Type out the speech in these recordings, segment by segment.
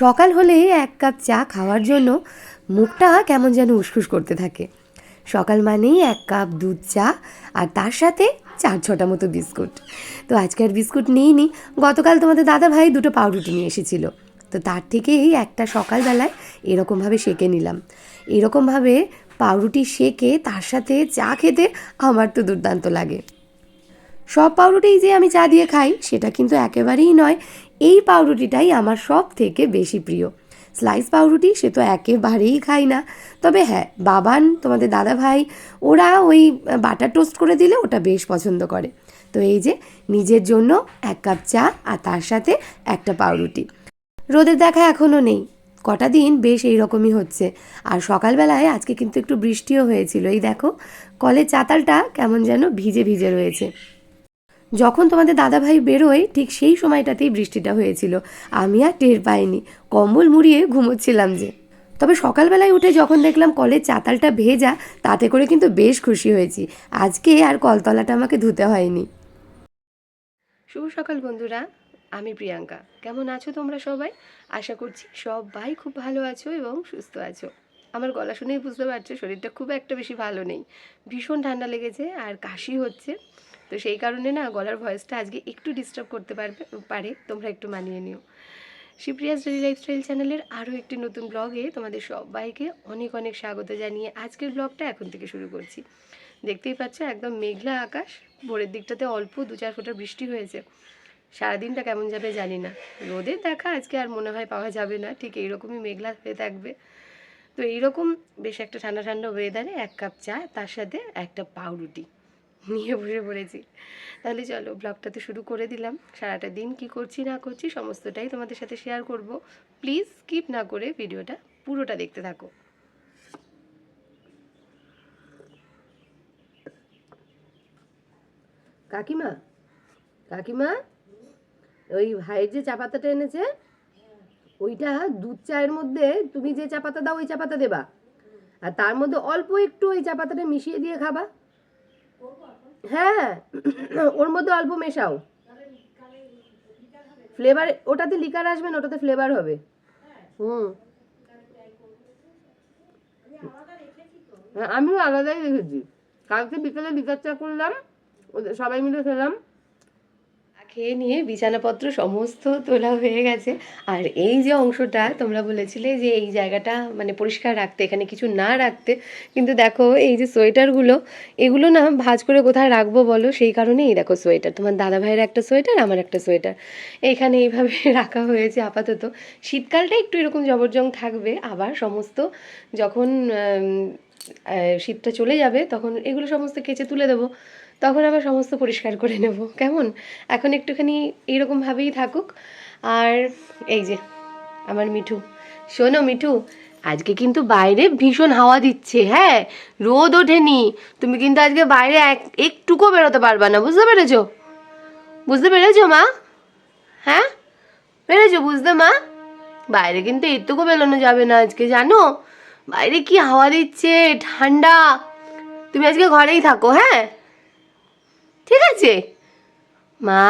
সকাল হলেই এক কাপ চা খাওয়ার জন্য মুখটা কেমন যেন উসখুস করতে থাকে। সকাল মানেই এক কাপ দুধ চা আর তার সাথে চার ছটা মতো বিস্কুট। তো আজকে আর বিস্কুট নিইনি। গতকাল তোমাদের দাদা ভাই দুটো পাউরুটি নিয়ে এসেছিল। তো তার থেকেই একটা সকালবেলায় এরকমভাবে সেকে নিলাম। এরকমভাবে পাউরুটি সেকে তার সাথে চা খেতে আমার তো দুর্দান্ত লাগে। সব পাউরুটিই যে আমি চা দিয়ে খাই, সেটা কিন্তু একেবারেই নয়। এই পাউরুটিটাই আমার সব থেকে বেশি প্রিয়। স্লাইস পাউরুটি সে তো একেবারেই খাই না। তবে হ্যাঁ বাবান, তোমাদের দাদা ভাই ওরা ওই বাটার টোস্ট করে দিলে ওটা বেশ পছন্দ করে। তো এই যে, নিজের জন্য এক কাপ চা আর তার সাথে একটা পাউরুটি। রোদের দেখা এখনও নেই। কটা দিন বেশ এই রকমই হচ্ছে। আর সকালবেলায় আজকে কিন্তু একটু বৃষ্টিও হয়েছিল। এই দেখো, কলের চাতালটা কেমন যেন ভিজে ভিজে রয়েছে। যখন তোমাদের দাদাভাই বেরোয়, ঠিক সেই সময়টাতেই বৃষ্টিটা হয়েছিল। আমি আর টের পাইনি। কম্বল মুড়িয়ে ঘুমোচ্ছিলাম যে। তবে সকালবেলায় উঠে যখন দেখলাম কলের চাতালটা ভেজা, তাতে করে কিন্তু বেশ খুশি হয়েছি। আজকে আর কলতলাটা আমাকে ধুতে হয়নি। শুভ সকাল বন্ধুরা, আমি প্রিয়াঙ্কা। কেমন আছো তোমরা সবাই? আশা করছি সবাই খুব ভালো আছো এবং সুস্থ আছো। আমার গলা শুনেই বুঝতে পারছ, শরীরটা খুব একটা বেশি ভালো নেই। ভীষণ ঠান্ডা লেগেছে আর কাশি হচ্ছে। তো সেই কারণে না গলার ভয়েসটা আজকে একটু ডিস্টার্ব করতে পারবে, পারে। তোমরা একটু মানিয়ে নিও। শিপ্রিয়াস ডেলি লাইফস্টাইল চ্যানেলের আরও একটি নতুন ব্লগে তোমাদের সবাইকে অনেক অনেক স্বাগত জানিয়ে আজকের ব্লগটা এখন থেকে শুরু করছি। দেখতেই পাচ্ছ একদম মেঘলা আকাশ, ভোরের দিকটাতে অল্প দু চার ফোঁটা বৃষ্টি হয়েছে। সারাদিনটা কেমন যাবে জানি না। রোদের দেখা আজকে আর মনে হয় পাওয়া যাবে না, ঠিক এইরকমই মেঘলা হয়ে থাকবে। তো এইরকম বেশ একটা ঠান্ডা ঠান্ডা ওয়েদারে এক কাপ চা, তার সাথে একটা পাউরুটি। নিয়ে বসে পড়েছি। তাহলে চলো ব্লগটা তো শুরু করে দিলাম। সারাটা দিন কি করছি, না করছি সমস্তটাই তোমাদের সাথে শেয়ার করব। প্লিজ স্কিপ না করে ভিডিওটা পুরোটা দেখতে থাকো। কাকিমা কাকিমা, ওই ভাইয়ের যে চা পাতাটা এনেছে, ওইটা দুধ চায়ের মধ্যে তুমি যে চা পাতা দাও ওই চা পাতা দেবা। আর তার মধ্যে অল্প একটু ওই চা পাতাটা মিশিয়ে দিয়ে খাবা। হ্যাঁ ওর মধ্যে অল্প মেশাও ফ্লেভার ওটাতে লিকার আসবে না, ওটাতে ফ্লেভার হবে। হুম। আমিও আলাদাই রেখেছি কালকে বিকেলে লিকার চা করলাম সবাই মিলে খেলাম। খেয়ে নিয়ে বিছানাপত্র সমস্ত তোলা হয়ে গেছে। আর এই যে অংশটা, তোমরা বলেছিলে যে এই জায়গাটা মানে পরিষ্কার রাখতে, এখানে কিছু না রাখতে, কিন্তু দেখো এই যে সোয়েটারগুলো, এগুলো না ভাঁজ করে কোথায় রাখব বলো? সেই কারণেই এই দেখো সোয়েটার। তোমার দাদা ভাইয়ের একটা সোয়েটার, আমার একটা সোয়েটার। এখানে এইভাবে রাখা হয়েছে আপাতত। শীতকালটা একটু এরকম জবরজং থাকবে, আবার সমস্ত যখন শীতটা চলে যাবে, তখন এগুলো সমস্ত কেচে তুলে দেবো। তখন আবার সমস্ত পরিষ্কার করে নেব। কেমন? এখন একটুখানি এইরকমভাবেই থাকুক। আর এই যে, আমার মিঠু। শোনো মিঠু, আজকে কিন্তু বাইরে ভীষণ হাওয়া দিচ্ছে হ্যাঁ? রোদ ওঠেনি। তুমি কিন্তু আজকে বাইরে এক একটুকুও বেরোতে পারবা না, বুঝতে পেরেছ? বুঝতে পেরেছ, মা? হ্যাঁ? পেরেছ, বুঝতে, মা? বাইরে কিন্তু এটুকু বেরোনো যাবে না আজকে, জানো? বাইরে কি হাওয়া দিচ্ছে, ঠান্ডা। তুমি আজকে ঘরেই থাকো হ্যাঁ? ঠিক আছে? মা?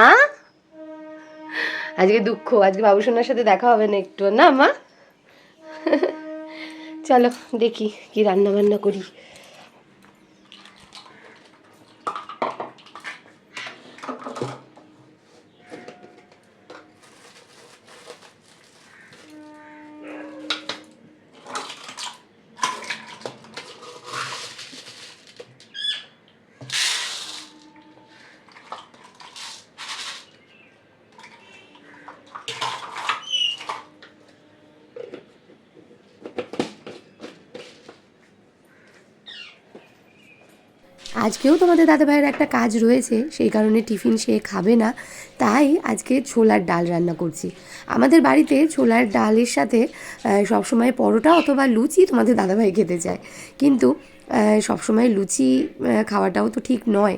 আজকে দুঃখ, আজকে বাবুসোনার সাথে দেখা হবে না একটু না মা? চলো দেখি কি রান্না বান্না করি। আজকেও তোমাদের দাদা ভাইয়ের একটা কাজ রয়েছে, সেই কারণে টিফিন সে খাবে না। তাই আজকে ছোলার ডাল রান্না করছি। আমাদের বাড়িতে ছোলার ডালের সাথে সব সবসময় পরোটা অথবা লুচি তোমাদের দাদাভাই খেতে চায়। কিন্তু সবসময় লুচি খাওয়াটাও তো ঠিক নয়।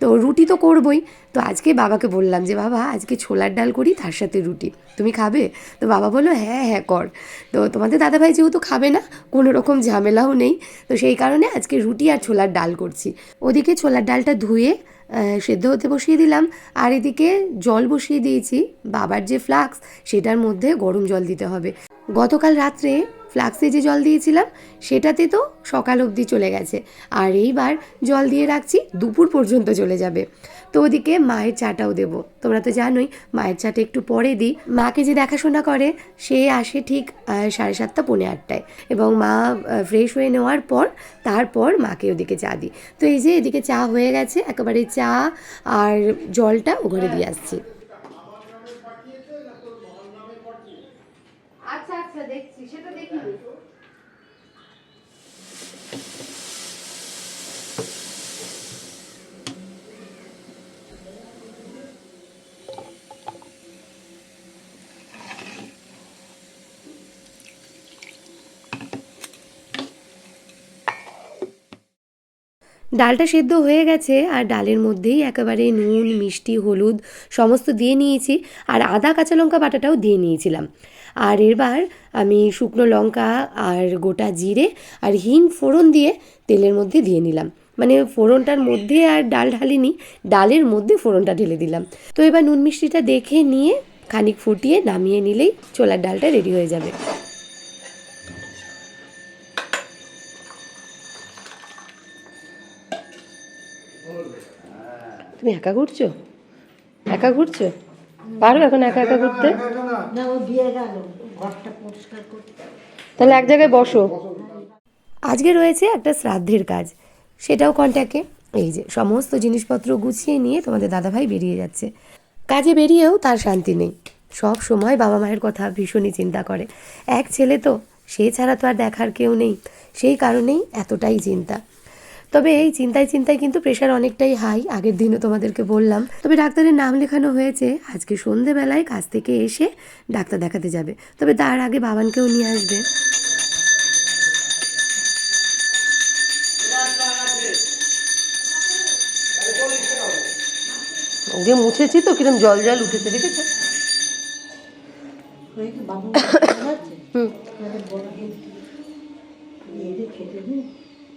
তো রুটি তো করবই। তো আজকে বাবাকে বললাম যে, বাবা, আজকে ছোলার ডাল করি, তার সাথে রুটি। তুমি খাবে? তো বাবা বলল হ্যাঁ হ্যাঁ কর। তো তোমাদের দাদাভাই যেহেতু খাবে না, কোনো রকম ঝামেলাও নেই। তো সেই কারণে আজকে রুটি আর ছোলার ডাল করছি। ওদিকে ছোলার ডালটা ধুয়ে সেদ্ধ হতে বসিয়ে দিলাম। আর এদিকে জল বসিয়ে দিয়েছি। বাবার যে ফ্লাক্স, সেটার মধ্যে গরম জল দিতে হবে। গতকাল রাত্রে ফ্লাক্সে যে জল দিয়েছিলাম, সেটাতে তো সকাল অবধি চলে গেছে। আর এইবার জল দিয়ে রাখছি, দুপুর পর্যন্ত চলে যাবে। তো ওদিকে মায়ের চাটাও দেব। তোমরা তো জানোই, মায়ের চাটা একটু পরে দিই। মাকে যে দেখাশোনা করে, সে আসে ঠিক সাড়ে সাতটা, পৌনে আটটায়। এবং মা ফ্রেশ হয়ে নেওয়ার পর, তারপর মাকে ওদিকে চা দিই। তো এই যে এদিকে চা হয়ে গেছে, একেবারে চা আর জলটা ও ঘরে দিয়ে আসছি আচ্ছা আচ্ছা দেখছি সেটা দেখিনি ডালটা সেদ্ধ হয়ে গেছে আর ডালের মধ্যেই একেবারে নুন, মিষ্টি, হলুদ সমস্ত দিয়ে নিয়েছি আর আদা, কাঁচা লঙ্কা বাটাটাও দিয়ে নিয়েছিলাম। আর এবার আমি শুকনো লঙ্কা আর গোটা জিরে আর হিং ফোড়ন দিয়ে তেলের মধ্যে দিয়ে নিলাম। মানে ফোড়নটার মধ্যে আর ডাল ঢালিনি, ডালের মধ্যে ফোড়নটা ঢেলে দিলাম। তো এবার নুন মিষ্টিটা দেখে নিয়ে খানিক ফুটিয়ে নামিয়ে নিলেই ছোলার ডালটা রেডি হয়ে যাবে। তুমি একা ঘুরছো? একা ঘুরছো? পারো এখন একা একা ঘুরতে? না ও দিয়ে গেল। ঘরটা পরিষ্কার করতে। তাহলে এক জায়গায় বসো। আজকে রয়েছে একটা শ্রাদ্ধের কাজ। সেটাও কন্ট্যাক্টে এই যে সমস্ত জিনিসপত্র গুছিয়ে নিয়ে তোমাদের দাদাভাই বেরিয়ে যাচ্ছে। কাজে বেরিয়েও তার শান্তি নেই। সব সময় বাবা মায়ের কথা ভীষণই চিন্তা করে। এক ছেলে তো সে ছাড়া তো আর দেখার কেউ নেই। সেই কারণেই এতটাই চিন্তা। তবে এই চিন্তায় চিন্তায় কিন্তু প্রেশার অনেকটাই হাই আগের দিনও তোমাদেরকে বললাম। তবে ডাক্তারের নাম লেখানো হয়েছে আজকে সন্ধেবেলায় কাজ থেকে এসে ডাক্তার দেখাতে যাবে। তবে তার আগে বাবানকেও নিয়ে আসবে। যে মুছেছি তো কিরম জল জল উঠেছে দেখেছ?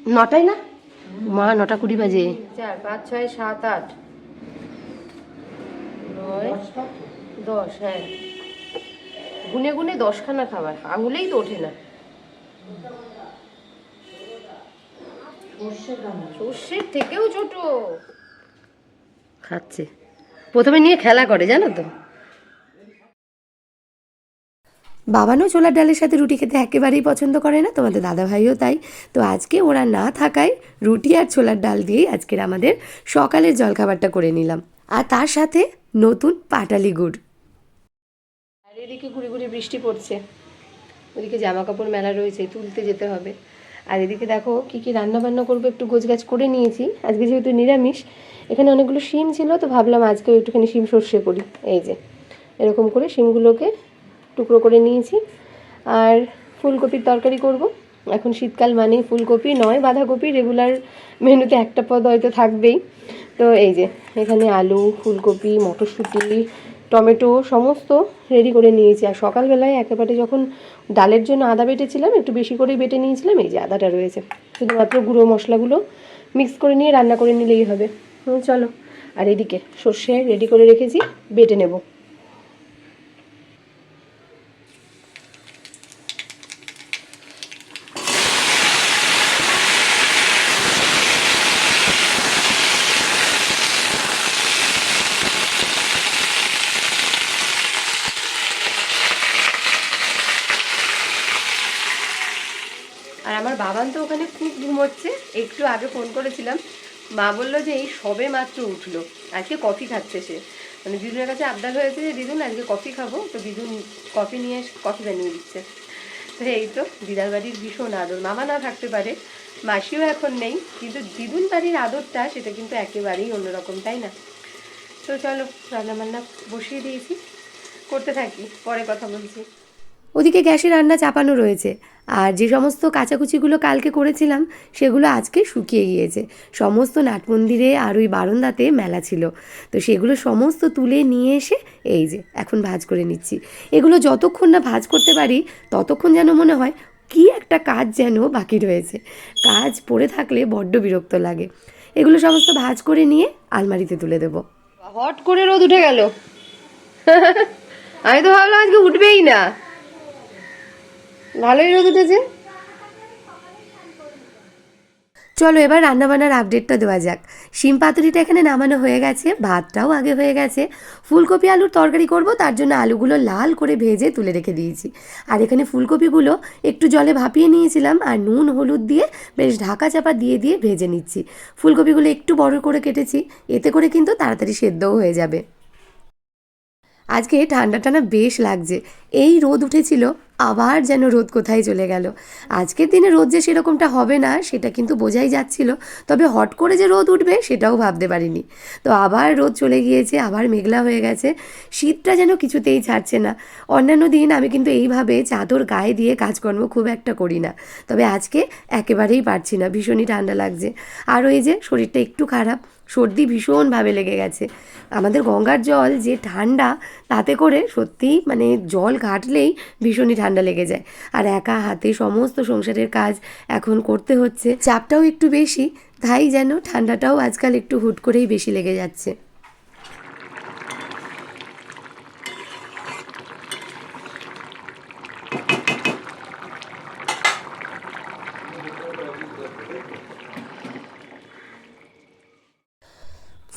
নটায় না? মা নটা কুড়ি বাজে। চার পাঁচ ছয় সাত আট নয় দশ হ্যাঁ। গুনে গুনে দশখানা খাবার আঙুলেই তো ওঠে না। সর্ষের থেকেও ছোট। খাচ্ছে। প্রথমে নিয়ে খেলা করে জানো তো? বাবানও ছোলার ডালের সাথে রুটি খেতে একেবারেই পছন্দ করে না, তোমাদের দাদা ভাইও তাই। তো আজকে ওরা না থাকায় রুটি আর ছোলার ডাল দিয়েই আজকের আমাদের সকালের জলখাবারটা করে নিলাম। আর তার সাথে নতুন পাটালি গুড়। এদিকে ঘুরে ঘুরে বৃষ্টি পড়ছে। ওদিকে জামা কাপড় মেলা রয়েছে, তুলতে যেতে হবে। আর এদিকে দেখো কি কি রান্না বান্না করব, একটু গোছগাছ করে নিয়েছি। আজকে যেহেতু নিরামিষ, এখানে অনেকগুলো শিম ছিল, তো ভাবলাম আজকেও একটুখানি শিম সর্ষে করি। এই যে, এরকম করে শিমগুলোকে টুকরো করে নিয়েছি। আর ফুলকপির তরকারি করব। এখন শীতকাল মানেই ফুলকপি, নয় বাঁধাকপি রেগুলার মেনুতে একটা পদ হয়তো থাকবেই। তো এই যে, এখানে আলু, ফুলকপি, মটরশুঁটি, টমেটো সমস্ত রেডি করে নিয়েছি। আর সকালবেলায় একেবারে যখন ডালের জন্য আদা বেটেছিলাম, একটু বেশি করেই বেটে নিয়েছিলাম, এই যে আদাটা রয়েছে। শুধুমাত্র গুঁড়ো মশলাগুলো মিক্স করে নিয়ে রান্না করে নিলেই হবে। চলো, আর এদিকে সর্ষে রেডি করে রেখেছি, বেটে নেব আর আমার বাবান তো ওখানে খুব ঘুমোচ্ছে একটু আগে ফোন করেছিলাম, মা বলল যে এই সবে মাত্র উঠল, আজকে কফি খাচ্ছে সে। মানে দিদুনের কাছে আবদার হয়েছে যে, দিদুন, আজকে কফি খাব। তো দিদুন কফি নিয়ে কফি বানিয়ে দিচ্ছে। তো এই তো, দিদার বাড়ির ভীষণ আদর। মামা না থাকতে পারে, মাসিও এখন নেই, কিন্তু দিদুন বাড়ির আদরটা, সেটা কিন্তু একেবারেই অন্যরকম, তাই না? তো চলো, রান্নাবান্না বসিয়ে দিয়েছি, করতে থাকি, পরে কথা বলছি। ওদিকে গ্যাসে রান্না চাপানো রয়েছে। আর যে সমস্ত কাচাকুচিগুলো কালকে করেছিলাম, সেগুলো আজকে শুকিয়ে গিয়েছে। সমস্ত নাট মন্দিরে আর ওই বারান্দাতে মেলা ছিল। তো সেগুলো সমস্ত তুলে নিয়ে এসে এই যে, এখন ভাজ করে নিচ্ছি। এগুলো যতক্ষণ না ভাজ করতে পারি, ততক্ষণ যেন মনে হয় কি একটা কাজ যেন বাকি রয়েছে। কাজ পড়ে থাকলে বড্ড বিরক্ত লাগে। এগুলো সমস্ত ভাজ করে নিয়ে আলমারিতে তুলে দেবো। হট করে রোদ উঠে গেল। আমি তো ভাবলাম আজকে উঠবেই না। ভালোই রোদ উঠেছে চলো এবার রান্নাবান্নার আপডেটটা দেওয়া যাক। শিম পাতুরিটা এখানে নামানো হয়ে গেছে, ভাতটাও আগে হয়ে গেছে। ফুলকপি আলুর তরকারি করব, তার জন্য আলুগুলো লাল করে ভেজে তুলে রেখে দিয়েছি। আর এখানে ফুলকপিগুলো একটু জলে ভাপিয়ে নিয়েছিলাম, আর নুন, হলুদ দিয়ে বেশ ঢাকা চাপা দিয়ে দিয়ে ভেজে নিচ্ছি। ফুলকপিগুলো একটু বড় করে কেটেছি, এতে করে কিন্তু তাড়াতাড়ি সেদ্ধও হয়ে যাবে। আজকে ঠান্ডা না বেশ লাগছে। এই রোদ উঠেছিল আবার যেন রোদ কোথায় চলে গেল। আজকের দিনে রোদ যে সেরকমটা হবে না, সেটা কিন্তু বোঝাই যাচ্ছিল। তবে হট করে যে রোদ উঠবে, সেটাও ভাবতে পারিনি। তো আবার রোদ চলে গিয়েছে, আবার মেঘলা হয়ে গেছে। শীতটা যেন কিছুতেই ছাড়ছে না। অন্যান্য দিন আমি কিন্তু এইভাবে চাদর গায়ে দিয়ে কাজকর্ম খুব একটা করি না। তবে আজকে একেবারেই পারছি না, ভীষণই ঠান্ডা লাগছে। আর ওই যে শরীরটা একটু খারাপ সর্দি ভীষণভাবে লেগে গেছে। আমাদের গঙ্গার জল যে ঠান্ডা, তাতে করে সত্যি মানে জল ঘাটলেই ভীষণই ঠান্ডা লেগে যায়। আর একা হাতে সমস্ত সংসারের কাজ এখন করতে হচ্ছে। চাপটাও একটু বেশি, তাই যেন ঠান্ডাটাও আজকাল একটু হুট করেই বেশি লেগে যাচ্ছে।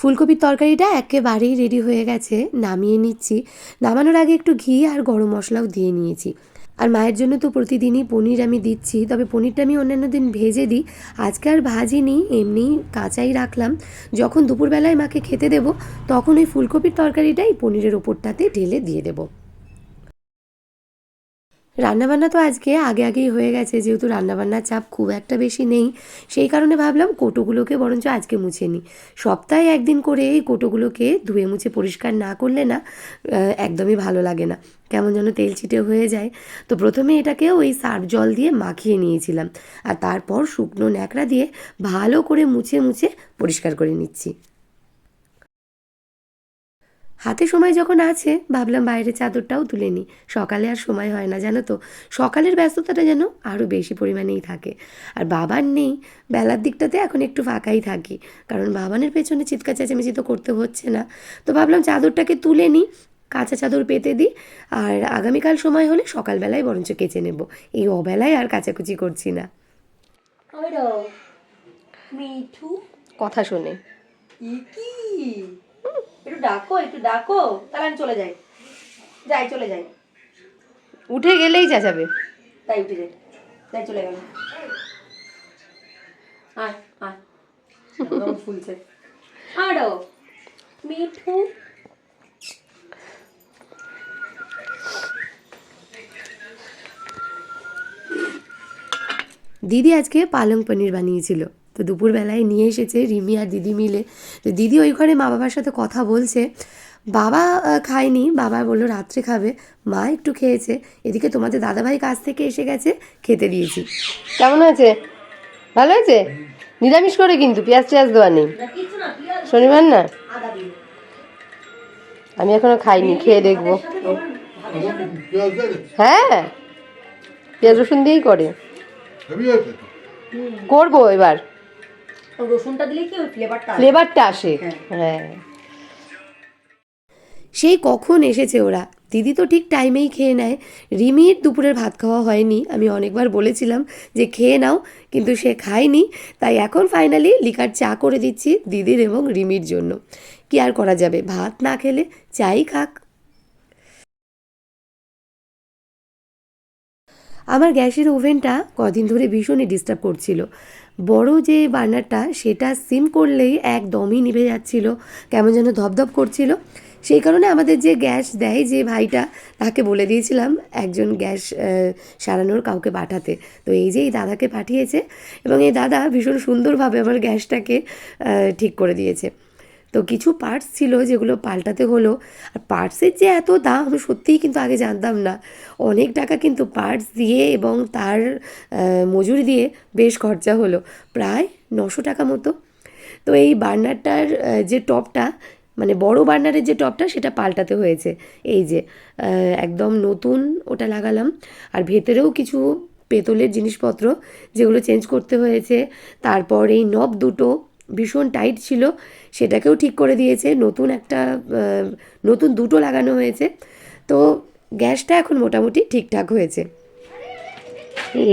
ফুলকপির তরকারিটা একেবারেই রেডি হয়ে গেছে, নামিয়ে নিচ্ছি। নামানোর আগে একটু ঘি আর গরম মশলাও দিয়ে নিয়েছি। আর মায়ের জন্য তো প্রতিদিনই পনির আমি দিচ্ছি, তবে পনিরটা আমি অন্যান্য দিন ভেজে দিই। আজকে আর ভাজিনি এমনি কাঁচাই রাখলাম। যখন দুপুরবেলায় মাকে খেতে দেব, তখন ওই ফুলকপির তরকারিটাই পনিরের ওপরটাতে ঢেলে দিয়ে দেবো। রান্নাবান্না তো আজকে আগে আগেই হয়ে গেছে, যেহেতু রান্নাবান্নার চাপ খুব একটা বেশি নেই। সেই কারণে ভাবলাম কোটোগুলোকে বরঞ্চ আজকে মুছে নিই। সপ্তাহে একদিন করে এই কোটোগুলোকে ধুয়ে মুছে পরিষ্কার না করলে না একদমই ভালো লাগে না। কেমন যেন তেল ছিটে হয়ে যায়। তো প্রথমে এটাকে ওই সার্ফ জল দিয়ে মাখিয়ে নিয়েছিলাম। আর তারপর শুকনো ন্যাকড়া দিয়ে ভালো করে মুছে মুছে পরিষ্কার করে নিচ্ছি। হাতে সময় যখন আছে ভাবলাম বাইরে চাদরটাও তুলে নিই। সকালে আর সময় হয় না জানো তো? সকালের ব্যস্ততাটা যেন আরও বেশি পরিমাণেই থাকে। আর বাবার নেই বেলার দিকটাতে এখন একটু ফাঁকাই থাকি। কারণ বাবানের পেছনে চিৎকার চেঁচামেচি তো করতে হচ্ছে না। তো ভাবলাম চাদরটাকে তুলে নিই কাঁচা চাদর পেতে দিই। আর আগামীকাল সময় হলে সকালবেলায় বরঞ্চ কেচে নেব। এই অবেলায় আর কাচাকুচি করছি না। কথা শোনে। কি ডাকো একটু ডাকো তাহলে আমি চলে যাই। যাই চলে যাই। উঠে গেলেই চেঁচাবে। তাই উঠে যাই। তাই চলে গেল আয় আয়। একদম ফুলছে। আরও মিঠু। দিদি আজকে পালং পনির বানিয়েছিল। তো দুপুরবেলায় নিয়ে এসেছে রিমি আর দিদি মিলে। তো দিদি ওই ঘরে মা বাবার সাথে কথা বলছে। বাবা খায়নি। বাবা বলল রাত্রে খাবে। মা একটু খেয়েছে। এদিকে তোমাদের দাদাভাই কাছ থেকে এসে গেছে খেতে দিয়েছি। কেমন হয়েছে? ভালো হয়েছে? নিরামিষ করে কিন্তু পেঁয়াজ টেয়াজ দেওয়া নেই। শনিবার না? আমি এখনও খাইনি খেয়ে দেখব। হ্যাঁ? পেঁয়াজ রসুন দিয়েই করে। আছে করব এবার। রসুনটা দিলে কি ওই ফ্লেভারটা ফ্লেভারটা আসে হ্যাঁ। হ্যাঁ। সেই কখন এসেছে ওরা? দিদি তো ঠিক টাইমেই খেয়ে নেয়। রিমির দুপুরের ভাত খাওয়া হয়নি। আমি অনেকবার বলেছিলাম যে খেয়ে নাও কিন্তু সে খায়নি। তাই এখন ফাইনালি লিকার চা করে দিচ্ছি দিদির এবং রিমির জন্য। কি আর করা যাবে? ভাত না খেলে চাই খাক। আমার গ্যাসের ওভেনটা কদিন ধরে ভীষণই ডিস্টার্ব করছিল। বড় যে বার্নারটা, সেটা সিম করলেই একদমই নিভে যাচ্ছিল, কেমন যেন ধপধপ করছিল। সেই কারণে আমাদের যে গ্যাস দেয় যে ভাইটা, তাকে বলে দিয়েছিলাম একজন গ্যাস সারানোর কাউকে পাঠাতে। তো এই যে এই দাদাকে পাঠিয়েছে এবং এই দাদা ভীষণ সুন্দরভাবে আমার গ্যাসটাকে ঠিক করে দিয়েছে। তো কিছু পার্টস ছিল যেগুলো পাল্টাতে হলো। আর পার্টসের যে এত দাম, আমি সত্যিই কিন্তু আগে জানতাম না। অনেক টাকা কিন্তু পার্টস দিয়ে এবং তার মজুরি দিয়ে বেশ খরচা হলো। প্রায় নশো টাকা মতো। তো এই বার্নারটার যে টপটা মানে বড় বার্নারের যে টপটা, সেটা পাল্টাতে হয়েছে। এই যে একদম নতুন ওটা লাগালাম। আর ভেতরেও কিছু পেতলের জিনিসপত্র যেগুলো চেঞ্জ করতে হয়েছে। তারপর এই নব দুটো ভীষণ টাইট ছিল। সেটাকেও ঠিক করে দিয়েছে। নতুন একটা নতুন দুটো লাগানো হয়েছে। তো গ্যাসটা এখন মোটামুটি ঠিকঠাক হয়েছে।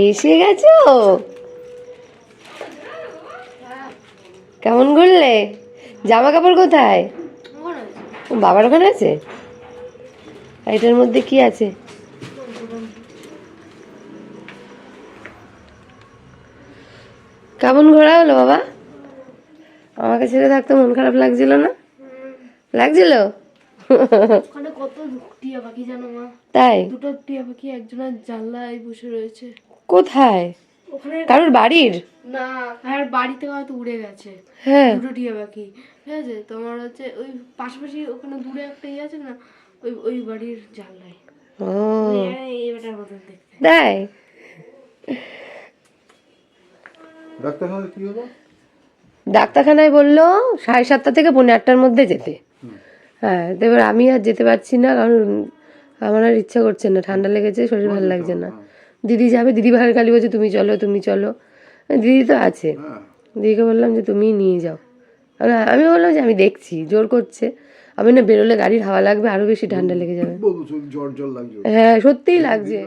এসে গেছো? কেমন ঘুরলে? জামা কাপড় কোথায় বাবার ওখানে আছে? এটার মধ্যে কি আছে? কেমন ঘোরা হলো বাবা? আমাকে ছেড়ে থাকতে মন খারাপ লাগছিল না? লাগছিল? ওখানে কত টিয়া পাখি জানো মা? তাই? দুটো টিয়া পাখি একজনের জানলায় বসে রয়েছে। কোথায়? ওখানে কারোর বাড়ির? না আর বাড়িতে হয়তো উড়ে গেছে। হ্যাঁ। দুটো টিয়া পাখি ঠিক আছে? তোমার হচ্ছে ওই পাশাপাশি ওখানে দূরে একটা ইয়ে আছে না? ওই ওই বাড়ির জানলায়। ও। এবারটার মতন দেখতে। তাই? ডাক্তারখানে কি হলো? ডাক্তারখানায় বলল সাড়ে সাতটা থেকে পৌনে আটটার মধ্যে যেতে। হ্যাঁ তো এবার আমি আর যেতে পারছি না কারণ আমার আর ইচ্ছা করছে না ঠান্ডা লেগেছে শরীর ভালো লাগছে না। দিদি যাবে দিদি ভাইয়ের খালি বলছে তুমি চলো তুমি চলো। দিদি তো আছে। হ্যাঁ। দিদিকে বললাম যে তুমি নিয়ে যাও। আর আমি বললাম যে আমি দেখছি জোর করছে। আমি না বেরোলে গাড়ির হাওয়া লাগবে আরও বেশি ঠান্ডা লেগে যাবে। হ্যাঁ সত্যিই লাগছে।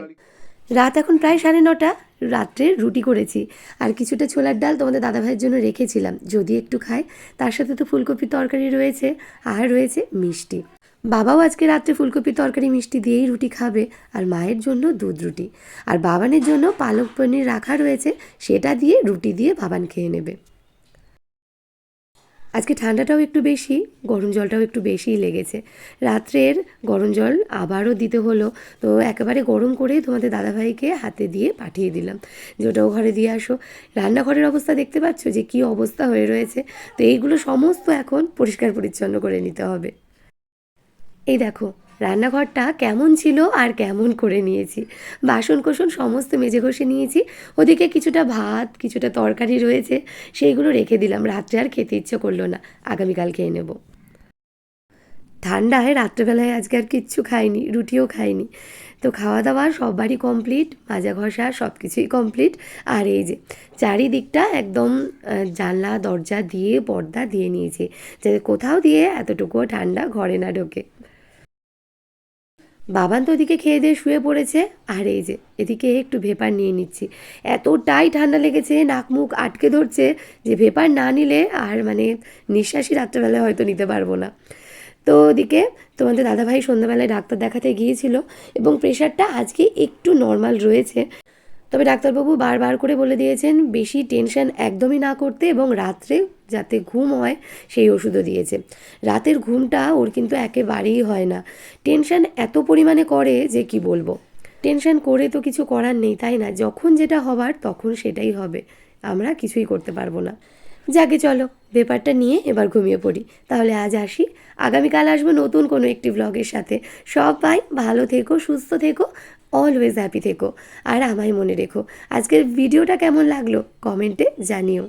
রাত এখন প্রায় সাড়ে নটা। রাত্রে রুটি করেছি। আর কিছুটা ছোলার ডাল তোমাদের দাদাভাইয়ের জন্য রেখেছিলাম। যদি একটু খায়, তার সাথে তো ফুলকপির তরকারি রয়েছে, আর রয়েছে মিষ্টি। বাবাও আজকে রাত্রে ফুলকপির তরকারি, মিষ্টি দিয়েই রুটি খাবে, আর মায়ের জন্য দুধ রুটি। আর বাবানের জন্য পালক পনির রাখা রয়েছে, সেটা দিয়ে রুটি দিয়ে বাবান খেয়ে নেবে। আজকে ঠান্ডাটাও একটু বেশি, গরম জলটাও একটু বেশিই লেগেছে। রাত্রের গরম জল আবারও দিতে হলো, তো একেবারে গরম করে তোমাদের দাদাভাইকে হাতে দিয়ে পাঠিয়ে দিলাম। যে ওটাও ঘরে দিয়ে আসো। রান্নাঘরের অবস্থা দেখতে পাচ্ছ যে কি অবস্থা হয়ে রয়েছে? তো এইগুলো সমস্ত এখন পরিষ্কার পরিচ্ছন্ন করে নিতে হবে। এই দেখো রান্নাঘরটা কেমন ছিল আর কেমন করে নিয়েছি। বাসন কোসন সমস্ত মেজে ঘষে নিয়েছি। ওদিকে কিছুটা ভাত, কিছুটা তরকারি রয়েছে, সেইগুলো রেখে দিলাম। রাত্রে আর খেতে ইচ্ছে করল না। আগামীকাল খেয়ে নেব। ঠান্ডায় রাত্রেবেলায় আজকে আর কিচ্ছু খাইনি, রুটিও খাইনি। তো খাওয়া দাওয়া সববারই কমপ্লিট মাজা ঘষা সব কিছুই কমপ্লিট আর এই যে, চারিদিকটা একদম জানলা, দরজা দিয়ে, পর্দা দিয়ে নিয়েছি। যাতে কোথাও দিয়ে এতটুকুও ঠান্ডা ঘরে না ঢোকে। বাবান তো ওদিকে খেয়ে দিয়ে শুয়ে পড়েছে। আর এই যে, এদিকে একটু ভেপার নিয়ে নিচ্ছি। এতটাই ঠান্ডা লেগেছে, নাক মুখ আটকে ধরছে যে ভেপার না নিলে আর মানে নিঃশ্বাসই রাত্রেবেলায় হয়তো নিতে পারব না। তো ওদিকে তোমাদের দাদাভাই সন্ধ্যাবেলায় ডাক্তার দেখাতে গিয়েছিল এবং প্রেশারটা আজকে একটু নর্মাল রয়েছে। তবে ডাক্তারবাবু বারবার করে বলে দিয়েছেন, বেশি টেনশন একদমই না করতে এবং রাত্রে যাতে ঘুম হয়, সেই ওষুধও দিয়েছে। রাতের ঘুমটা ওর কিন্তু একেবারেই হয় না। টেনশন এত পরিমাণে করে যে কি বলব? টেনশন করে তো কিছু করার নেই, তাই না? যখন যেটা হবার তখন সেটাই হবে। আমরা কিছুই করতে পারব না। যাকে চলো, ব্যাপারটা নিয়ে এবার ঘুমিয়ে পড়ি। তাহলে আজ আসি। আগামীকাল আসব নতুন কোনো একটি ব্লগের সাথে। সবাই ভালো থেকো, সুস্থ থেকো অলওয়েজ হ্যাপি থেকো। আর আমায় মনে রেখো, আজকের ভিডিওটা কেমন লাগল? কমেন্টে জানিও।